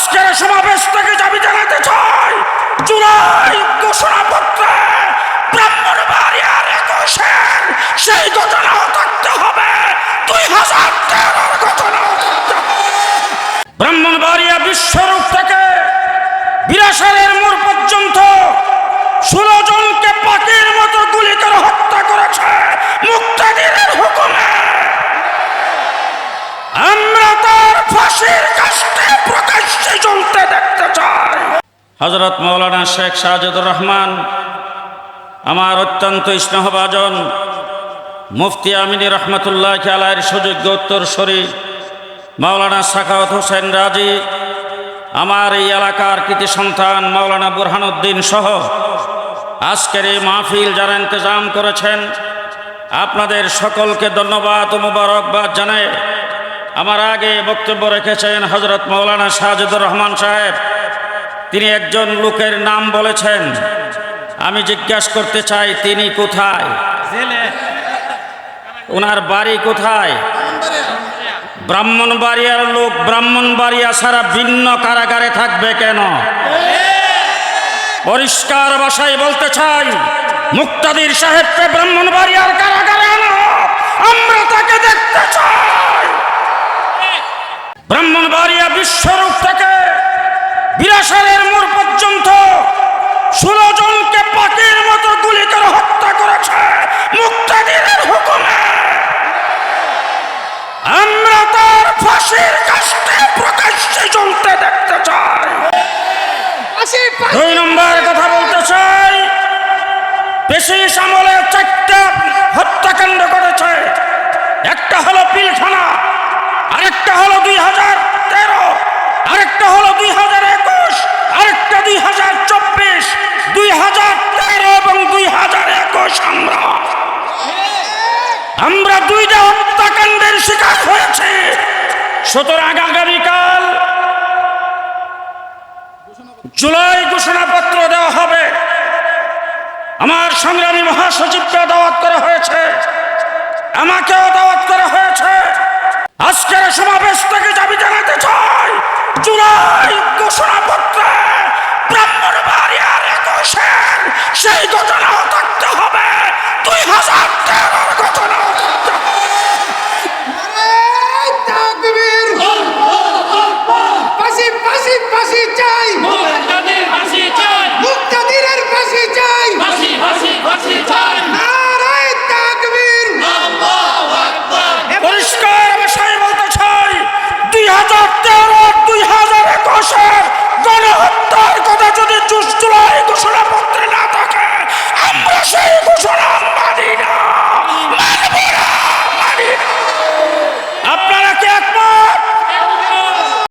আজকের সমাবেশ থেকে দাবি জানাতে চাই, জুলাই ঘোষণাপত্রে ব্রাহ্মণবাড়িয়ার একুশের সেই ঘটনাও থাকতে হবে। দুই হাজার তেরোর ঘটনাও থাকতে হবে ব্রাহ্মণবাড়িয়া বিশ্বরূপ থেকে বিরাসালের মোড় পর্যন্ত ষোলো জনকে পাখির মতো গুলি করে হত্যা করেছে মুক্তাদিরের হুকুমে আমরা ফাঁসির কাছে প্রকাশ্যে চলতে দেখতে চাই। হজরত মৌলানা শেখ সাজেদুর রহমান, আমার অত্যন্ত স্নেহভাজন মুফতি আমিনী রহমতুল্লাহ আলাইয়ের সুযোগ্য উত্তর শরীর মাওলানা সাখাওয়াত হোসেন রাজি, আমার এই এলাকার কৃতি সন্তান মাওলানা বুরহানুদ্দিন সহ আজকের এই মাহফিল যারা ইন্তজাম করেছেন, আপনাদের সকলকে ধন্যবাদ ও মুবারকবাদ জানাই। আমার আগে বক্তব্য রেখেছেন হজরত মৌলানা শাহজুদুর রহমান সাহেব। তিনি একজন লোকের নাম বলেছেন। আমি জিজ্ঞাসা করতে চাই, তিনি কোথায়? ওনার বাড়ি কোথায়? ব্রাহ্মণবাড়িয়ার লোক ব্রাহ্মণবাড়িয়া ছাড়া ভিন্ন কারাগারে থাকবে কেন? পরিষ্কার ভাষায় বলতে চাই, মুক্তাদির সাহেবকে ব্রাহ্মণবাড়িয়ার কারাগারে আনো। আমরা তাকে দেখতে চাই ব্রাহ্মণবাড়িয়া বিশ্বরূপ থেকে বিরাসালের মোড় পর্যন্ত ষোলো জনকে পাখির মতো গুলি করে হত্যা করেছে মুক্তাদিরের হুকুমে। আমরা তার ফাঁসির কাছে প্রকাশ্যে চলতে দেখতে চাই। দুই নম্বর কথা বলতে চাই বেশি আমলে চারটা হত্যাকাণ্ড করেছে। একটা হলো পিলখানা আরেকটা হলো দুই হাজার তেরো আরেকটা হলো দুই হাজার একুশ আরেকটা দুই হাজার চব্বিশ দুই হাজার তেরো এবং দুই হাজার একুশ আমরা আমরা দুইটা হত্যাকাণ্ডের শিকার হয়েছি। সুতরাং আগামীকাল জুলাই ঘোষণাপত্র দেওয়া হবে। আমার সংগ্রামী মহাসচিবকে দাওয়াত করা হয়েছে। আমাকেও দাওয়াত করা হয়েছে। আজকের সমাবেশ থেকে দাবি জানাতে চাই, জুলাই ঘোষণাপত্রে ব্রাহ্মণবাড়িয়ার একুশের সেই ঘটনাও থাকতে হবে। দুই হাজার তেরোর ঘোষণা